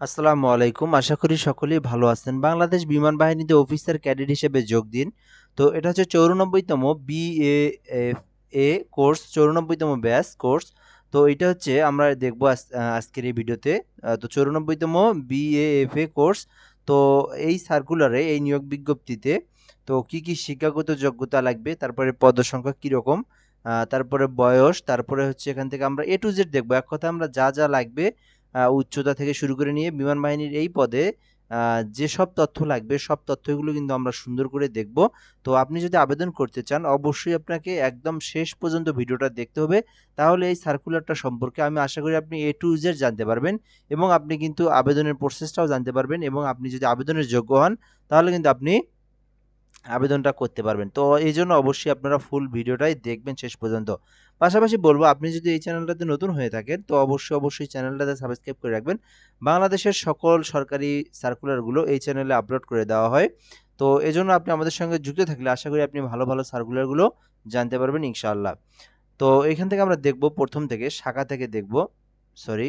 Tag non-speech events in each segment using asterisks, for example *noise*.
আসসালামু আলাইকুম। আশা করি সকলেই ভালো আছেন। বাংলাদেশ বিমান বাহিনীতে অফিসার ক্যাডেট হিসেবে যোগ দিন। তো এটা হচ্ছে চৌরানব্বইতম B A F A course, চৌরানব্বইতম batch course. তো এটা হচ্ছে আমরা দেখব আজ- আজকের এই ভিডিওতে। তো চৌরানব্বইতম বি এ কোর্স। তো এই সার্কুলারে, এই নিয়োগ বিজ্ঞপ্তিতে, তো কি কি শিক্ষাগত যোগ্যতা লাগবে, তারপরে পদসংখ্যা কীরকম তারপরে বয়স, তারপরে হচ্ছে এখান থেকে আমরা এ টু জেড দেখব। এক কথা আমরা যা যা লাগবে উচ্চতা থেকে শুরু করে নিয়ে বিমান বাহিনীর এই পদে যেসব তথ্য লাগবে, সব তথ্যগুলো কিন্তু আমরা সুন্দর করে দেখব। তো আপনি যদি আবেদন করতে চান, অবশ্যই আপনাকে একদম শেষ পর্যন্ত ভিডিওটা দেখতে হবে। তাহলে এই সার্কুলারটা সম্পর্কে আমি আশা করি আপনি এ টু জেড জানতে পারবেন এবং আপনি কিন্তু আবেদনের প্রসেসটাও জানতে পারবেন এবং আপনি যদি আবেদনের যোগ্য হন, তাহলে কিন্তু আপনি আবেদনটা করতে পারবেন। তো এই জন্য অবশ্যই আপনারা ফুল ভিডিওটাই দেখবেন শেষ পর্যন্ত। পাশাপাশি বলব, আপনি যদি এই চ্যানেলটাতে নতুন হয়ে থাকেন, তো অবশ্যই অবশ্যই চ্যানেলটাতে সাবস্ক্রাইব করে রাখবেন। বাংলাদেশের সকল সরকারি সার্কুলারগুলো এই চ্যানেলে আপলোড করে দেওয়া হয়। তো এজন্য আপনি আমাদের সঙ্গে যুক্ত থাকলে আশা করি আপনি ভালো ভালো সার্কুলারগুলো জানতে পারবেন ইনশাআল্লাহ। তো এখান থেকে আমরা দেখব, প্রথম থেকে, শাখা থেকে দেখব সরি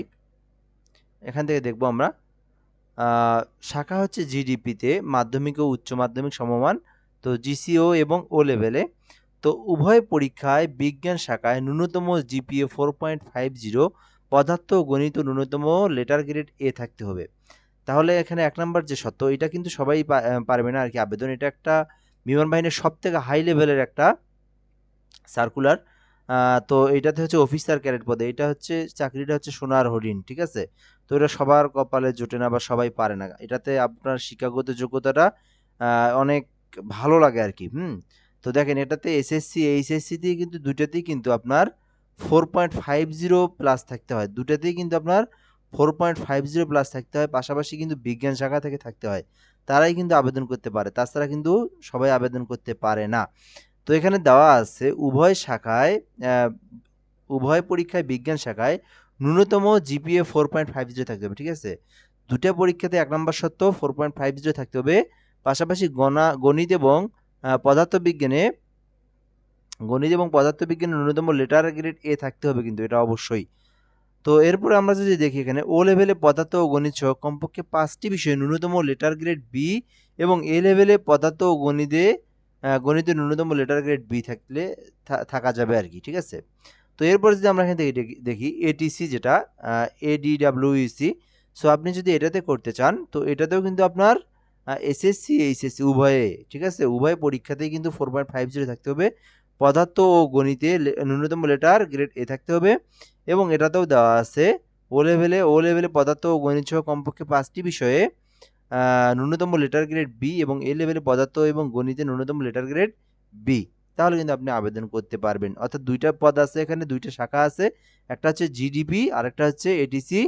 এখান থেকে দেখব আমরা। শাখা হচ্ছে জিডিপিতে মাধ্যমিক ও উচ্চ মাধ্যমিক সমমান, তো জিসিও এবং ও লেভেলে তো উভয় পরীক্ষায় বিজ্ঞান শাখায় ন্যূনতম GPA four point five zero পদার্থ গণিত ন্যূনতম লেটার গ্রেড এ থাকতে হবে। তাহলে এখানে এক নম্বর যে সত্য, এটা কিন্তু সবাই পারবে না আর কি আবেদন। এটা একটা বিমান বাহিনীর সব থেকে হাই লেভেলের একটা সার্কুলার তো এটাতে হচ্ছে অফিসার ক্যাডেট পদে। এটা হচ্ছে, চাকরিটা হচ্ছে সোনার হরিণ, ঠিক আছে? তো এটা সবার কপালে জোটে না বা সবাই পারে না। এটাতে আপনার শিক্ষাগত যোগ্যতাটা অনেক ভালো লাগে আর কি, হুম? তো দেখেন এটাতে এসএসসি এইচএসসি দিয়ে কিন্তু দুটাতেই কিন্তু আপনার four point five zero plus থাকতে হয়। দুটাতেই কিন্তু আপনার four point five zero plus থাকতে হয়। পাশাপাশি কিন্তু বিজ্ঞান শাখা থেকে থাকতে হয়। তারাই কিন্তু আবেদন করতে পারে। তাছাড়া কিন্তু সবাই আবেদন করতে পারে না। তো এখানে দেওয়া আছে, উভয় শাখায় উভয় পরীক্ষায় বিজ্ঞান শাখায় ন্যূনতম GPA four point five zero থাকতে হবে, ঠিক আছে? দুটা পরীক্ষাতে এক নম্বর সত্ত্বেও ফোর পয়েন্ট ফাইভ জিরো থাকতে হবে। পাশাপাশি গণা, গণিত এবং পদার্থবিজ্ঞানে গণিত এবং পদার্থবিজ্ঞানে ন্যূনতম লেটার গ্রেড এ থাকতে হবে কিন্তু, এটা অবশ্যই। তো এরপরে আমরা যদি দেখি এখানে ও লেভেলে পদার্থ ও গণিত সহ কমপক্ষে পাঁচটি বিষয়ে ন্যূনতম লেটার গ্রেড বি এবং এ লেভেলে পদার্থ ও গণিতে গণিতে ন্যূনতম লেটার গ্রেড বি থাকলে থাকা যাবে আর কি, ঠিক আছে? তো এরপর যদি আমরা এখান থেকে দেখি- দেখি এটিসি যেটা এডিডাব্লিউইসি সো আপনি যদি এটাতে করতে চান, তো এটাতেও কিন্তু আপনার এসএসসি এইচএসসি উভয়ে, ঠিক আছে? উভয় পরীক্ষাতেই কিন্তু ফোর পয়েন্ট ফাইভ জিরো থাকতে হবে। পদার্থ ও গণিতে ন্যূনতম লেটার গ্রেড এ থাকতে হবে এবং এটাতেও দেওয়া আছে ও লেভেলে ও লেভেলে পদার্থ ও গণিত সহ কমপক্ষে পাঁচটি বিষয়ে ন্যূনতম লেটার গ্রেড বি এবং এ লেভেলে পদার্থ এবং গণিতে ন্যূনতম লেটার গ্রেড বি তাহলে কিন্তু আপনি আবেদন করতে পারবেন। অর্থাৎ দুইটা পদ আছে এখানে, দুইটা শাখা আছে। একটা হচ্ছে জিডিপি আর একটা হচ্ছে এটিসি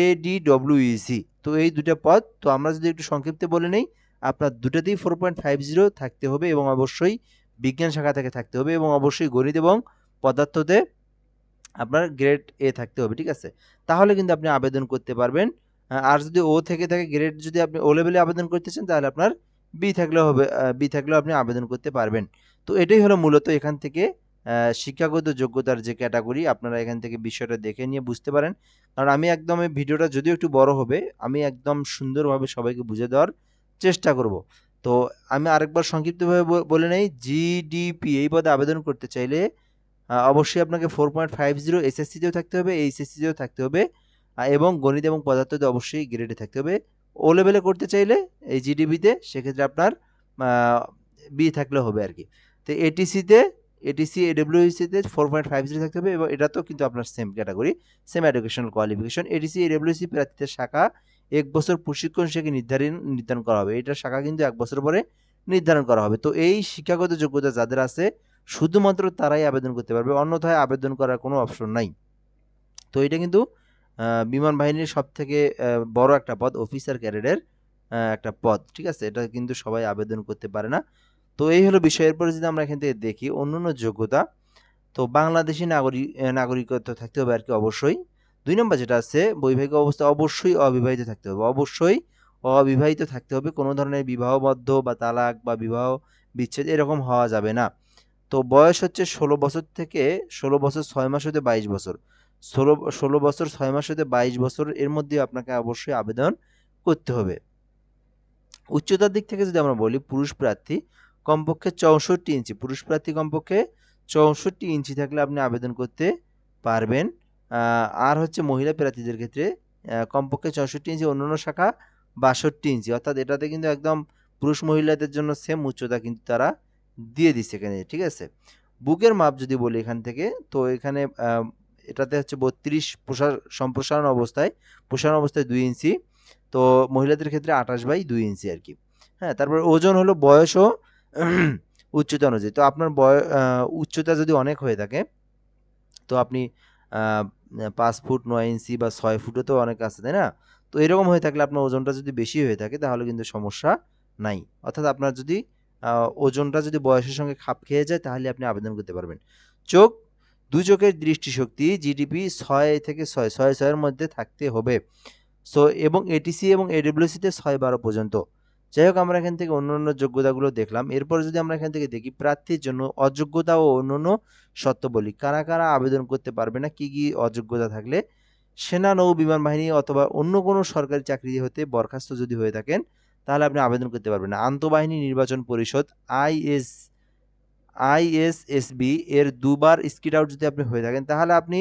এডিডব্লিউইসি তো এই দুটা পদ, তো আমরা যদি একটু সংক্ষিপ্তে বলে নেই, আপনার দুটাতেই ফোর পয়েন্ট ফাইভ জিরো থাকতে হবে এবং অবশ্যই বিজ্ঞান শাখা থেকে থাকতে হবে এবং অবশ্যই গণিত এবং পদার্থতে আপনার গ্রেড এ থাকতে হবে, ঠিক আছে? তাহলে কিন্তু আপনি আবেদন করতে পারবেন। আর যদি ও থেকে থাকে গ্রেড যদি আপনি ও লেভেলে আবেদন করতে চান, তাহলে আপনার বি থাকলেও হবে বি থাকলেও আপনি আবেদন করতে পারবেন। তো এটাই হলো মূলত এখান থেকে শিক্ষাগত যোগ্যতার যে ক্যাটাগরি আপনারা এখান থেকে বিষয়টা দেখে নিয়ে বুঝতে পারেন। কারণ আমি একদম এই ভিডিওটা যদিও একটু বড় হবে, আমি একদম সুন্দরভাবে সবাইকে বুঝে দেওয়ার চেষ্টা করব। তো আমি আরেকবার সংক্ষিপ্তভাবে বলে নেই জিডিপি এই পদে আবেদন করতে চাইলে অবশ্যই আপনাকে ফোর পয়েন্ট ফাইভ জিরো এসএসসিতেও থাকতে হবে এইচএসসিতেও থাকতে হবে এবং গণিত এবং পদার্থতে অবশ্যই গ্রেডে থাকতে হবে। ও লেভেলে করতে চাইলে, এই জিডিপিতে সেক্ষেত্রে আপনার বি থাকলে হবে আর কি তো এটিসিতে এটিসি এডব্লিউসিতে ফোর পয়েন্ট ফাইভ জিরো থাকতে হবে এবং এটা তো কিন্তু আপনার same category same educational qualification ATC AWC প্রার্থীদের শাখা, এক বছর প্রশিক্ষণ শেখে নির্ধারণ নির্ধারণ করা হবে। এটা শাখা কিন্তু এক বছর পরে নির্ধারণ করা হবে। তো এই শিক্ষাগত যোগ্যতা যাদের আছে, শুধুমাত্র তারাই আবেদন করতে পারবে, অন্যথায় আবেদন করার কোনো অপশন নাই। তো এটা কিন্তু বিমান বাহিনীর সব থেকে বড় একটা পদ অফিসার ক্যাডেটের একটা পদ, ঠিক আছে? এটা কিন্তু সবাই আবেদন করতে পারে না। তো এই হলো বিষয়। এরপরে যদি আমরা এখান থেকে দেখি অন্যান্য যোগ্যতা, তো বাংলাদেশি নাগরিক নাগরিকত্ব থাকতে হবে আর কি অবশ্যই। দুই নম্বর যেটা আছে, বৈবাহিক অবস্থা অবশ্যই অবিবাহিত থাকতে হবে। অবশ্যই অবিবাহিত থাকতে হবে, কোনো ধরনের বিবাহবদ্ধ বা তালাক বা বিবাহ বিচ্ছেদ এরকম হওয়া যাবে না। তো বয়স হচ্ছে ষোলো বছর থেকে ষোলো বছর ছয় মাস হতে বাইশ বছর। ষোলো ষোলো বছর ছয় মাস হতে বাইশ বছর এর মধ্যে আপনাকে অবশ্যই আবেদন করতে হবে। উচ্চতার দিক থেকে যদি আমরা বলি, পুরুষ প্রার্থী কমপক্ষে চৌষট্টি ইঞ্চি, পুরুষ প্রার্থী কমপক্ষে চৌষট্টি ইঞ্চি থাকলে আপনি আবেদন করতে পারবেন। আর হচ্ছে মহিলা প্রার্থীদের ক্ষেত্রে কমপক্ষে চৌষট্টি ইঞ্চি, অন্যান্য শাখা বাষট্টি ইঞ্চি। অর্থাৎ এটাতে কিন্তু একদম পুরুষ মহিলাদের জন্য সেম উচ্চতা কিন্তু তারা দিয়ে দিচ্ছে এখানে, ঠিক আছে? বুকের মাপ যদি বলি এখান থেকে, তো এখানে এটাতে হচ্ছে বত্রিশ প্রসার সম্প্রসারণ অবস্থায়, প্রসারণ অবস্থায় দুই ইঞ্চি। তো মহিলাদের ক্ষেত্রে আঠাশ বাই দুই ইঞ্চি আর কি। হ্যাঁ তারপর ওজন হলো বয়স ও *clears throat* উচ্চতা অনুযায়ী। তো আপনার বয় উচ্চতা যদি অনেক হয়ে থাকে, তো আপনি পাঁচ ফুট নয় ইঞ্চি বা ছয় ফুটও তো অনেক আছে, তাই না? তো এরকম হয়ে থাকলে আপনার ওজনটা যদি বেশি হয়ে থাকে, তাহলে কিন্তু সমস্যা নাই। অর্থাৎ আপনার যদি ওজনটা যদি বয়সের সঙ্গে খাপ খেয়ে যায়, তাহলে আপনি আবেদন করতে পারবেন। চোখ দুই চোখের দৃষ্টিশক্তি, জিডিপি ছয় থেকে ছয় ছয়, ছয়ের মধ্যে থাকতে হবে। সো, এবং এটিসি এবং এডব্লিউসিতে ছয়, বারো পর্যন্ত। যাই হোক, আমরা এখান থেকে অন্য অন্য যোগ্যতাগুলো দেখলাম। এরপর যদি আমরা এখান থেকে দেখি, প্রার্থীর জন্য অযোগ্যতা ও অন্যান্য শর্তাবলী কারা কারা আবেদন করতে পারবে না? কি কি অযোগ্যতা থাকলে? সেনা, নৌ, বিমান বাহিনী অথবা অন্য কোনো সরকারি চাকরি হতে বরখাস্ত যদি হয়ে থাকেন, তাহলে আপনি আবেদন করতে পারবেন না। আন্তঃবাহিনী নির্বাচন পরিষদ, আইএস, আইএসএসবি এর দুবার স্কিট আউট যদি আপনি হয়ে থাকেন, তাহলে আপনি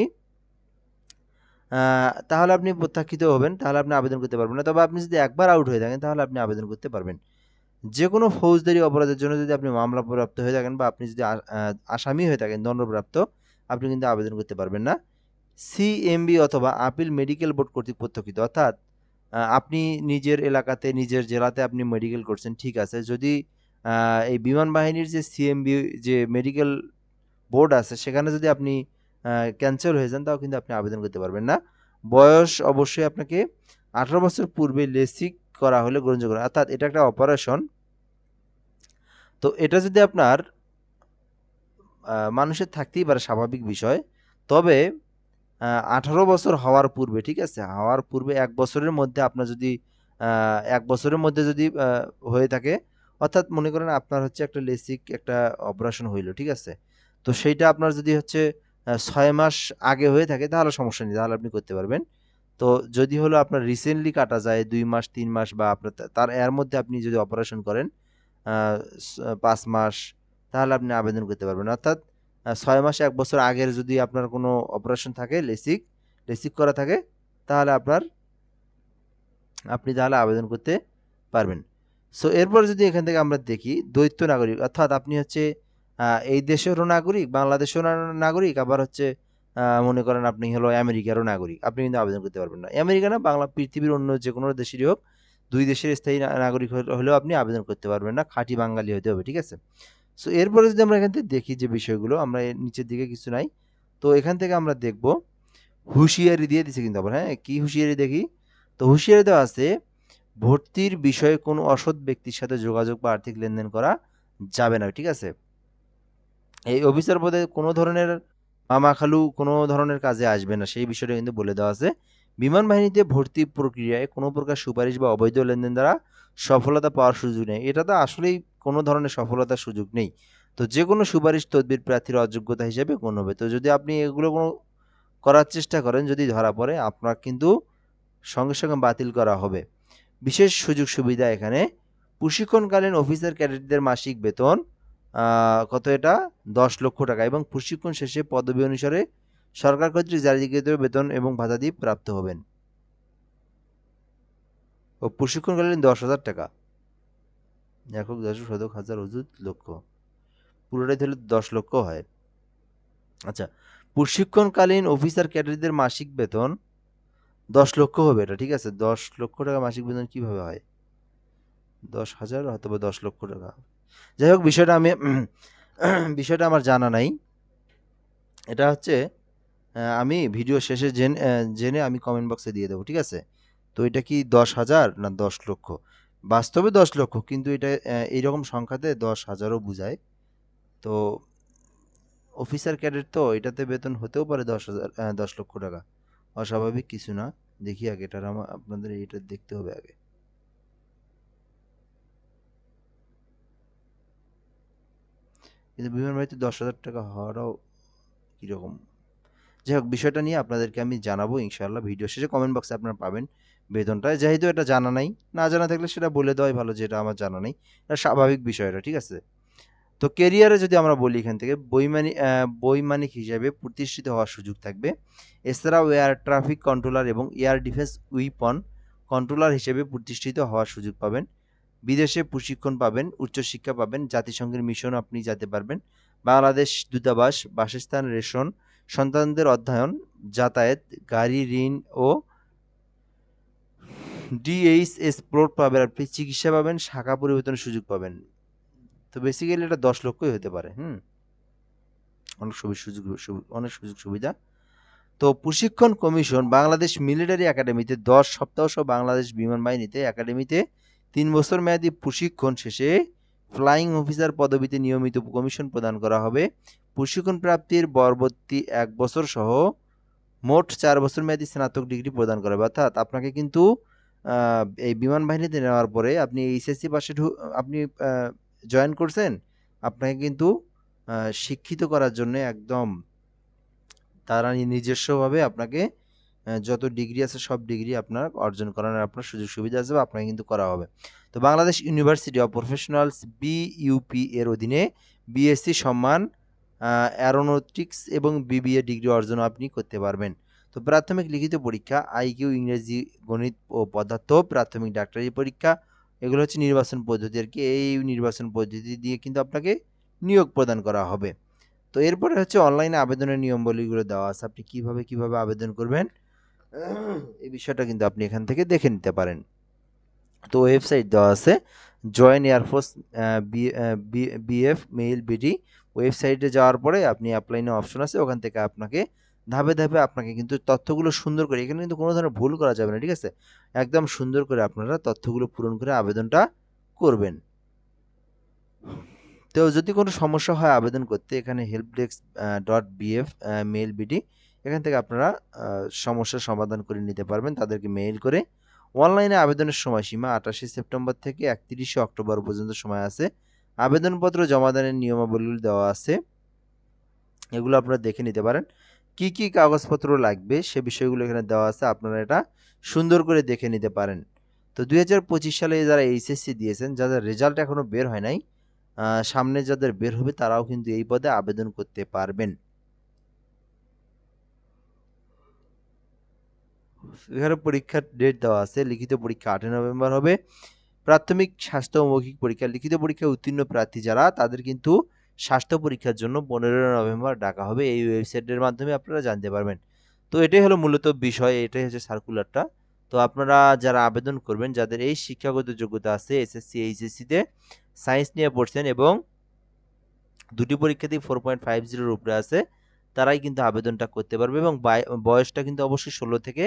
তাহলে আপনি প্রত্যাখ্যিত হবেন, তাহলে আপনি আবেদন করতে পারবেন না। তবে আপনি যদি একবার আউট হয়ে থাকেন, তাহলে আপনি আবেদন করতে পারবেন। যে কোনো ফৌজদারি অপরাধের জন্য যদি আপনি মামলা প্রাপ্ত হয়ে থাকেন বা আপনি যদি আসামি হয়ে থাকেন, দণ্ডপ্রাপ্ত, আপনি কিন্তু আবেদন করতে পারবেন না। সিএমবি অথবা আপিল মেডিকেল বোর্ড কর্তৃক প্রত্যক্ষিত অর্থাৎ আপনি নিজের এলাকাতে, নিজের জেলাতে আপনি মেডিকেল করছেন, ঠিক আছে। যদি এই বিমান বাহিনীর যে সিএমবি যে মেডিকেল বোর্ড আছে, সেখানে যদি আপনি ক্যান্সেল হয়ে যান, তাও কিন্তু আপনি আবেদন করতে পারবেন না। বয়স অবশ্যই আপনাকে আঠারো বছর পূর্বে লেসিক করা হলে গ্রহণযোগ্য। অর্থাৎ এটা একটা অপারেশন তো এটা যদি আপনার মানুষের থাকতেই পারে, স্বাভাবিক বিষয়। তবে আঠারো বছর হওয়ার পূর্বে, ঠিক আছে? হওয়ার পূর্বে এক বছরের মধ্যে আপনার যদি এক বছরের মধ্যে যদি হয়ে থাকে, অর্থাৎ মনে করেন আপনার হচ্ছে একটা লেসিক একটা অপারেশন হইল, ঠিক আছে? তো সেইটা আপনার যদি হচ্ছে ছয় মাস আগে হয়ে থাকে, তাহলে সমস্যা নেই, তাহলে আপনি করতে পারবেন। তো যদি হলো আপনার রিসেন্টলি কাটা যায়, দুই মাস, তিন মাস বা আপনার তার, এর মধ্যে আপনি যদি অপারেশন করেন পাঁচ মাস, তাহলে আপনি আবেদন করতে পারবেন। অর্থাৎ ছয় মাস, এক বছর আগের যদি আপনার কোনো অপারেশন থাকে লেসিক লেসিক করা থাকে, তাহলে আপনার, আপনি তাহলে আবেদন করতে পারবেন। সো এরপর যদি এখান থেকে আমরা দেখি দ্বৈত নাগরিক, অর্থাৎ আপনি হচ্ছে এই দেশেরও নাগরিক, বাংলাদেশেরও নাগরিক, আবার হচ্ছে মনে করেন আপনি হলো আমেরিকারও নাগরিক। আপনি কিন্তু আবেদন করতে পারবেন না। আমেরিকা না, বাংলা, পৃথিবীর অন্য যে কোনো দেশেরই হোক, দুই দেশের স্থায়ী নাগরিক হলে- হলেও আপনি আবেদন করতে পারবেন না। খাঁটি বাঙালি হতে হবে, ঠিক আছে? সো এরপরে যদি আমরা এখান থেকে দেখি যে বিষয়গুলো, আমরা এর নিচের দিকে কিছু নাই। তো এখান থেকে আমরা দেখব, হুঁশিয়ারি দিয়ে দিছে কিন্তু আবার হ্যাঁ? কী হুঁশিয়ারি দেখি? তো হুঁশিয়ারি দেওয়া আছে, ভর্তির বিষয়ে কোনো অসৎ ব্যক্তির সাথে যোগাযোগ বা আর্থিক লেনদেন করা যাবে না, ঠিক আছে? এই অফিসার পদে কোনো ধরনের মামাখালু কোনো ধরনের কাজে আসবে না, সেই বিষয়টা কিন্তু বলে দেওয়া আছে। বিমান বাহিনীতে ভর্তি প্রক্রিয়ায় কোনো প্রকার সুপারিশ বা অবৈধ লেনদেন দ্বারা সফলতা পাওয়ার সুযোগ নেই। এটা তো আসলেই কোনো ধরনের সফলতার সুযোগ নেই। তো যে কোনো সুপারিশ তদবির প্রার্থীর অযোগ্যতা হিসেবে গণ্য হবে। তো যদি আপনি এগুলো কোনো করার চেষ্টা করেন, যদি ধরা পড়ে, আপনার কিন্তু সঙ্গে সঙ্গে বাতিল করা হবে। বিশেষ সুযোগ সুবিধা এখানে। প্রশিক্ষণকালীন অফিসার ক্যাডেটদের মাসিক বেতন কত এটা? দশ লক্ষ টাকা। এবং প্রশিক্ষণ শেষে পদবি অনুসারে সরকার কর্তৃক জারিকৃত বেতন এবং ভাতাদি প্রাপ্ত হবেন। ও প্রশিক্ষণকালীন দশ হাজার টাকা। একক দশ শতক হাজার অযুত লক্ষ। পুরোটাই তাহলে দশ লক্ষ হয়। আচ্ছা প্রশিক্ষণকালীন অফিসার ক্যাডারদের মাসিক বেতন দশ লক্ষ হবে এটা, ঠিক আছে? দশ লক্ষ টাকা মাসিক বেতন কীভাবে হয়? দশ হাজার অথবা দশ লক্ষ টাকা। যাই হোক, বিষয়টা আমি, *clears throat* বিষয়টা আমার জানা নাই। এটা হচ্ছে আমি ভিডিও শেষে জেনে জেনে আমি কমেন্ট বক্সে দিয়ে দেবো, ঠিক আছে? তো এটা কি দশ হাজার না দশ লক্ষ? বাস্তবে দশ লক্ষ, কিন্তু এটা এইরকম সংখ্যাতে দশ হাজারও বোঝায়। তো অফিসার ক্যাডেট তো এটাতে বেতন হতেও পারে দশ হাজার দশ লক্ষ টাকা। অস্বাভাবিক কিছু না। দেখি আগে এটার আমার, আপনাদের এটা দেখতে হবে আগে। কিন্তু বিমান বাহিনীতে দশ হাজার টাকা হওয়াটাও কীরকম? যাই হোক, বিষয়টা নিয়ে আপনাদেরকে আমি জানাব ইনশাআল্লাহ। ভিডিও শেষে কমেন্ট বক্সে আপনারা পাবেন বেতনটা যেহেতু এটা জানা নাই, না জানা থাকলে সেটা বলে দেওয়াই ভালো, যেটা আমার জানা নেই। এটা স্বাভাবিক বিষয় এটা ঠিক আছে? তো কেরিয়ারে যদি আমরা বলি এখান থেকে বৈমানিক বৈমানিক হিসাবে প্রতিষ্ঠিত হওয়ার সুযোগ থাকবে। এছাড়াও এয়ার ট্রাফিক কন্ট্রোলার এবং এয়ার ডিফেন্স উইপন কন্ট্রোলার হিসেবে প্রতিষ্ঠিত হওয়ার সুযোগ পাবেন। বিদেশে প্রশিক্ষণ পাবেন, উচ্চশিক্ষা পাবেন, জাতিসংঘের মিশন আপনি যেতে পারবেন। বাংলাদেশ দূতাবাস, বাসস্থান রেশন, সন্তানদের অধ্যয়ন, যাতায়াত, গাড়ি ঋণ ও ডিএইচএস প্লট পাবেন। আপনি চিকিৎসা পাবেন, শাখা পরিবর্তনের সুযোগ পাবেন। তো বেসিক্যালি এটা দশ লক্ষই হতে পারে, হুম? অনেক সুযোগ সুযোগ অনেক সুযোগ সুবিধা। তো প্রশিক্ষণ কমিশন বাংলাদেশ মিলিটারি একাডেমিতে দশ সপ্তাহ সহ বাংলাদেশ বিমান বাহিনীতে একাডেমিতে তিন বছর মেয়াদী প্রশিক্ষণ শেষে ফ্লাইং অফিসার পদবিতে নিয়মিত কমিশন প্রদান করা হবে। প্রশিক্ষণ প্রাপ্তির পরবর্তী এক বছর সহ মোট চার বছর মেয়াদী স্নাতক ডিগ্রি প্রদান করা হবে। অর্থাৎ আপনাকে কিন্তু এই বিমান বাহিনীতে নেওয়ার পরে আপনি এইচএসসি পাশে আপনি জয়েন করছেন, আপনাকে কিন্তু শিক্ষিত করার জন্য একদম তারা নিজস্বভাবে আপনাকে যত ডিগ্রি আছে, সব ডিগ্রি আপনার অর্জন করানোর আপনার সুযোগ সুবিধা আছে বা আপনাকে কিন্তু করা হবে। তো Bangladesh university of professionals BUP এর অধীনে বিএসসি সম্মান অ্যারোনটিক্স এবং বিবিএ ডিগ্রি অর্জন আপনি করতে পারবেন। তো প্রাথমিক লিখিত পরীক্ষা আইকিউ ইংরেজি, গণিত ও পদার্থ, প্রাথমিক ডাক্তারি পরীক্ষা, এগুলো হচ্ছে নির্বাচন পদ্ধতি আর কি। এই নির্বাচন পদ্ধতি দিয়ে কিন্তু আপনাকে নিয়োগ প্রদান করা হবে। তো এরপরে হচ্ছে অনলাইনে আবেদনের নিয়মাবলীগুলো দেওয়া আছে। আপনি কীভাবে কীভাবে আবেদন করবেন? এই বিষয়টা কিন্তু আপনি এখান থেকে দেখে নিতে পারেন। তো ওয়েবসাইট দেওয়া আছে join air force BF mail BD ওয়েবসাইটে যাওয়ার পরে আপনি অ্যাপ্লাইনে অপশন আছে, ওখান থেকে আপনাকে ধাপে ধাপে আপনাকে কিন্তু তথ্যগুলো সুন্দর করে, এখানে কিন্তু কোনো ধরনের ভুল করা যাবে না, ঠিক আছে? একদম সুন্দর করে আপনারা তথ্যগুলো পূরণ করে আবেদনটা করবেন। তো যদি কোনো সমস্যা হয়, আবেদন করতে এখানে help desk dot BF mail BD এখান থেকে আপনারা সমস্যার সমাধান করে নিতে পারবেন। তাদেরকে মেইল করে অনলাইনে আবেদনের সময়সীমা আঠাশে সেপ্টেম্বর থেকে একত্রিশে অক্টোবর পর্যন্ত সময় আছে। আবেদনপত্র জমা দানের নিয়মাবলী দেওয়া আছে। এগুলো আপনারা দেখে নিতে পারেন। কি কি কাগজপত্র লাগবে সে বিষয়গুলো এখানে দেওয়া আছে। আপনারা এটা সুন্দর করে দেখে নিতে পারেন। তো দু হাজার পঁচিশ সালে যারা এইচএসসি দিয়েছেন, যাদের রেজাল্ট এখনও বের হয় নাই সামনে যাদের বের হবে তারাও কিন্তু এই পদে আবেদন করতে পারবেন। এখানে পরীক্ষার ডেট দেওয়া আছে, লিখিত পরীক্ষা আটই নভেম্বর হবে। প্রাথমিক স্বাস্থ্য মৌখিক পরীক্ষা, লিখিত পরীক্ষায় উত্তীর্ণ প্রার্থী যারা, তাদের কিন্তু স্বাস্থ্য পরীক্ষার জন্য পনেরোই নভেম্বর ডাকা হবে। এই ওয়েবসাইটের মাধ্যমে আপনারা জানতে পারবেন। তো এটাই হলো মূলত বিষয়, এটাই হচ্ছে সার্কুলারটা তো আপনারা যারা আবেদন করবেন, যাদের এই শিক্ষাগত যোগ্যতা আছে এসএসসি এইচএসসিতে সায়েন্স নিয়ে পড়ছেন এবং দুটি পরীক্ষাতেই ফোর পয়েন্ট ফাইভ জিরোর উপরে আছে, তারাই কিন্তু আবেদনটা করতে পারবে এবং বয়সটা কিন্তু অবশ্যই ষোলো থেকে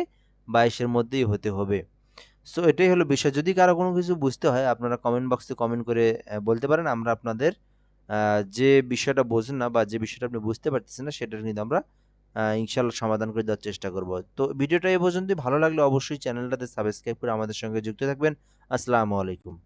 বাইশের মধ্যেই হতে হবে। সো এটাই হলো বিষয়। যদি কারও কোনো কিছু বুঝতে হয়, আপনারা কমেন্ট বক্সে কমেন্ট করে বলতে পারেন। আমরা আপনাদের যে বিষয়টা বোঝেন না বা যে বিষয়টা আপনি বুঝতে পারতেছেন না সেটা কিন্তু আমরা ইনশাল্লাহ সমাধান করে দেওয়ার চেষ্টা করব। তো ভিডিওটা এই পর্যন্তই। ভালো লাগলে অবশ্যই চ্যানেলটাতে সাবস্ক্রাইব করে আমাদের সঙ্গে যুক্ত থাকবেন। আসসালামু আলাইকুম।